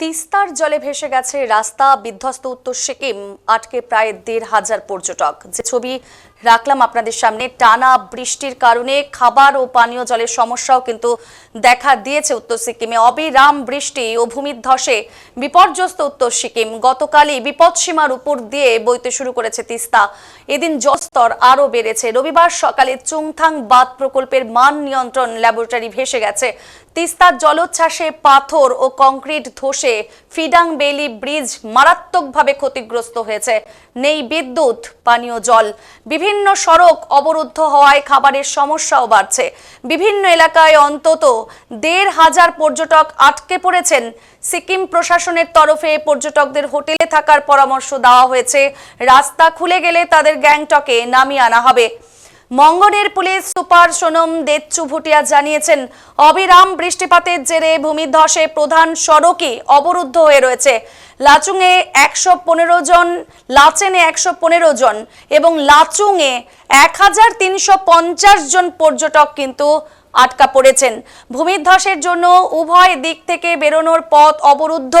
তিস্তার জলে ভেসে গেছে রাস্তা, বিধ্বস্ত উত্তর সিকিম, আটকে প্রায় দেড় হাজার পর্যটক। যে ছবি রাখলাম আপনাদের সামনে। টানা বৃষ্টির কারণে খাবার ও পানীয় জলের সমস্যাও কিন্তু দেখা দিয়েছে উত্তর সিকিমে। অবিরাম বৃষ্টি ও ভূমিধ্বসে বিপর্যস্ত উত্তর সিকিম। গতকালই বিপদসীমার উপর দিয়ে বইতে শুরু করেছে তিস্তা। এদিন জলস্তর আরও বেড়েছে। রবিবার সকালে চুংথাং বাঁধ প্রকল্পের মান নিয়ন্ত্রণ ল্যাবরেটরি ভেসে গেছে। তিস্তার জলোচ্ছ্বাসে পাথর ও কংক্রিট ধসে ফিডাং বেলি ব্রিজ মারাত্মকভাবে ক্ষতিগ্রস্ত হয়েছে। নেই বিদ্যুৎ, পানীয় জল। বিভিন্ন সড়ক অবরুদ্ধ হওয়ায় খাবারের সমস্যাও বাড়ছে। বিভিন্ন এলাকায় অন্তত দেড় হাজার পর্যটক আটকে পড়েছেন। সিকিম প্রশাসনের তরফে পর্যটকদের হোটেলে থাকার পরামর্শ দেওয়া হয়েছে। রাস্তা খুলে গেলে তাদের গ্যাংটকে নামিয়ে আনা হবে। মঙ্গনের পুলিশ সুপার সোনম দেচ্চু ভুটিয়া জানিয়েছেন, অবিরাম বৃষ্টিপাতের জেরে ভূমিধসে প্রধান সড়কই অবরুদ্ধ হয়ে রয়েছে। লাচুংয়ে একশো পনেরো জন, লাচেনে একশো পনেরো জন এবং লাচুংয়ে এক হাজার তিনশো পঞ্চাশ জন পর্যটক কিন্তু আটকা পড়েছেন। ভূমিধ্বসের জন্য উভয় দিক থেকে বেরোনোর পথ অবরুদ্ধ।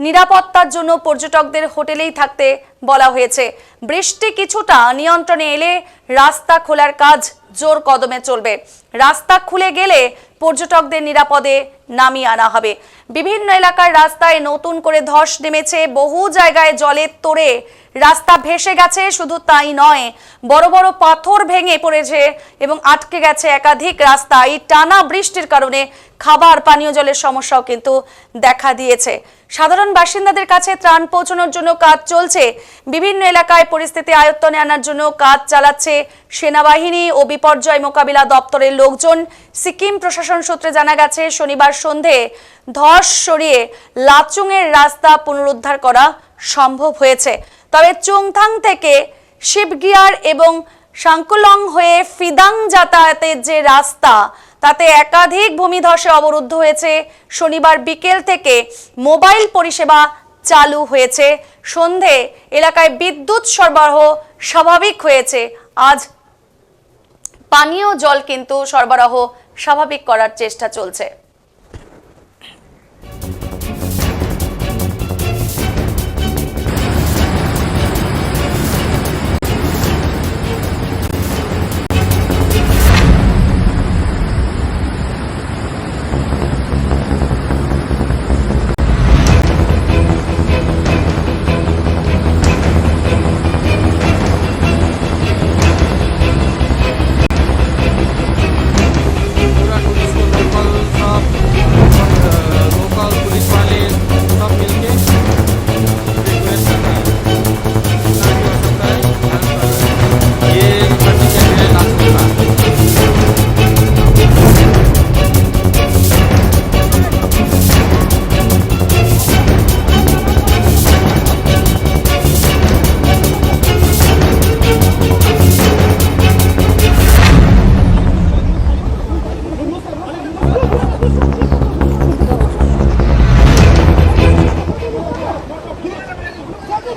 নিরাপত্তার জন্য পর্যটকদের হোটেলেই থাকতে বলা হয়েছে। বৃষ্টি কিছুটা নিয়ন্ত্রণে এলে রাস্তা খোলার কাজ জোর কদমে চলবে। রাস্তা খুলে গেলে পর্যটকদের নিরাপদে নামিয়ে আনা হবে। বিভিন্ন এলাকার রাস্তায় নতুন করে ধস নেমেছে। বহু জায়গায় জলের তোড়ে রাস্তা ভেসে গেছে। শুধু তাই নয়, বড় বড় পাথর ভেঙে পড়েছে এবং আটকে গেছে একাধিক রাস্তা। এই টানা বৃষ্টির কারণে খাবার পানীয় জলের সমস্যাও কিন্তু দেখা দিয়েছে। সাধারণ বাসিন্দাদের কাছে ত্রাণ পৌঁছানোর জন্য কাজ চলছে। বিভিন্ন এলাকায় পরিস্থিতি আয়ত্তনে আনার জন্য কাজ চালাচ্ছে সেনাবাহিনী ও বিপর্যয় মোকাবিলা দপ্তরের লোকজন। সিকিম প্রশাসন সূত্রে জানা গেছে, শনিবার সন্ধে ধস সরিয়ে লাচুংয়ের রাস্তা পুনরুদ্ধার করা সম্ভব হয়েছে। তবে চুংথাং থেকে শিবগিয়ার এবং শাঙ্কুলং হয়ে ফিদাং যাতায়াতের যে রাস্তা, তাতে একাধিক ভূমিধসে অবরুদ্ধ হয়েছে। শনিবার বিকেল থেকে মোবাইল পরিষেবা চালু হয়েছে। সন্ধে এলাকায় বিদ্যুৎ সরবরাহ স্বাভাবিক হয়েছে। আজ পানীয় জল কিন্তু সরবরাহ স্বাভাবিক করার চেষ্টা চলছে।